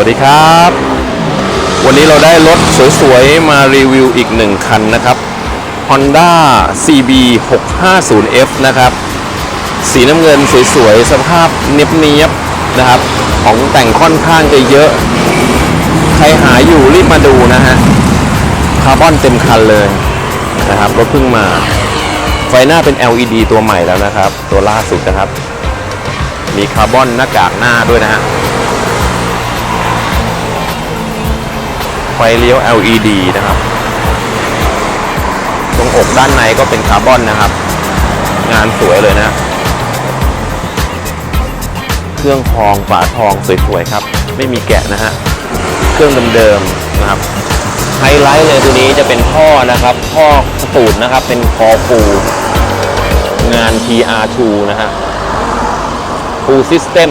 วัสดีครับ วันนี้เราได้รถสวยๆ มารีวิวอีกหนึ่งคันนะครับ Honda CB 650F นะครับ สีน้ำเงินสวยๆ สภาพเนียบๆนะครับ ของแต่งค่อนข้างจะเยอะ ใครหาอยู่รีบมาดูนะฮะ คาร์บอนเต็มคันเลยนะครับ รถเพิ่งมา ไฟหน้าเป็น LED ตัวใหม่แล้วนะครับ ตัวล่าสุดนะครับ มีคาร์บอนหน้ากากหน้าด้วยนะฮะ ไฟเลี้ยว LED นะครับตรงอกด้านในก็เป็นคาร์บอนนะครับ งานสวยเลยนะ เครื่องทองฝาทองสวยๆครับ ไม่มีแกะนะฮะ เครื่องเดิมๆนะครับ ไฮไลท์เลยตัวนี้จะเป็นท่อนะครับ ท่อสูตรนะครับ เป็นคอฟูงาน TR2 นะฮะ Full System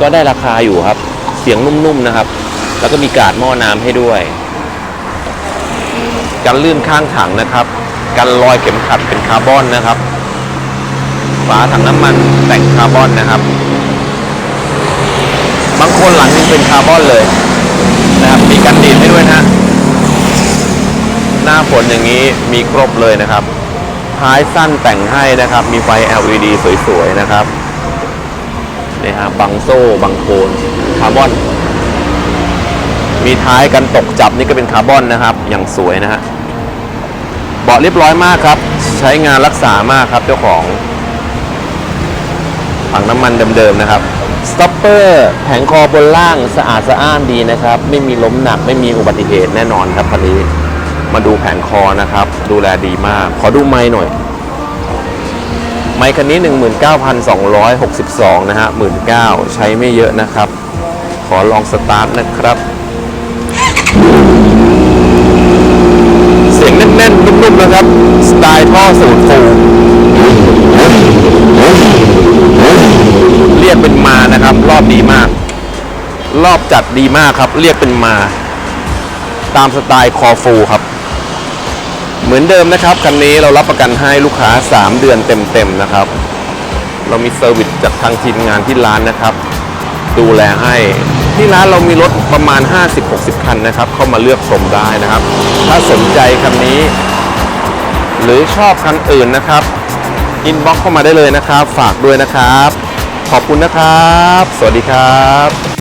ก็ได้ราคาอยู่ครับ เสียงนุ่มๆนะครับ แล้วก็มีกาดหม้อน้ำให้ด้วยกันลื่นข้างถังนะครับ กันรอยเข็มขัดเป็นคาร์บอนนะครับ ฝาถังน้ำมันแต่งคาร์บอนนะครับ บางคนหลังนึงเป็นคาร์บอนเลยนะครับ มีกันดีดให้ด้วยนะหน้าฝนอย่างนี้มีครบเลยนะครับ ท้ายสั้นแต่งให้นะครับ มีไฟ LED สวยๆนะครับนี่ฮะบังโซ่บังโคนคาร์บอน มีท้ายกันตกจับนี่ก็เป็นคาร์บอนนะครับ อย่างสวยนะฮะเบาะเรียบร้อยมากครับ ใช้งานรักษามากครับเจ้าของถังน้ำมันเดิมๆนะครับสต็อปเปอร์แผงคอบนล่างสะอาดสะอ้านดีนะครับ ไม่มีล้มหนักไม่มีอุบัติเหตุแน่นอนครับคันนี้ มาดูแผงคอนะครับ ดูแลดีมาก ขอดูไม้หน่อย ไมค์คันนี้ 19,262 นะฮะ19,000 ใช้ไม่เยอะนะครับ ขอลองสตาร์ทนะครับ เสียงแน่นๆ นุ่ มนะครับ สไตล์ท่อสูตรฟูเรียกเป็นมานะครับ รอบดีมาก รอบจัดดีมากครับ เรียกเป็นมา ตามสไตล์คอฟูครับ เหมือนเดิมนะครับ คันนี้เรารับประกันให้ลูกค้า 3 เดือนเต็มๆนะครับ เรามีเซอร์วิสจากทางทีมงานที่ร้านนะครับ ดูแลให้ที่ร้านเรามีรถประมาณ 50-60 คันนะครับ เข้ามาเลือกชมได้นะครับ ถ้าสนใจคันนี้ หรือชอบคันอื่นนะครับอินบ็อกเข้ามาได้เลยนะครับ ฝากด้วยนะครับ ขอบคุณนะครับ สวัสดีครับ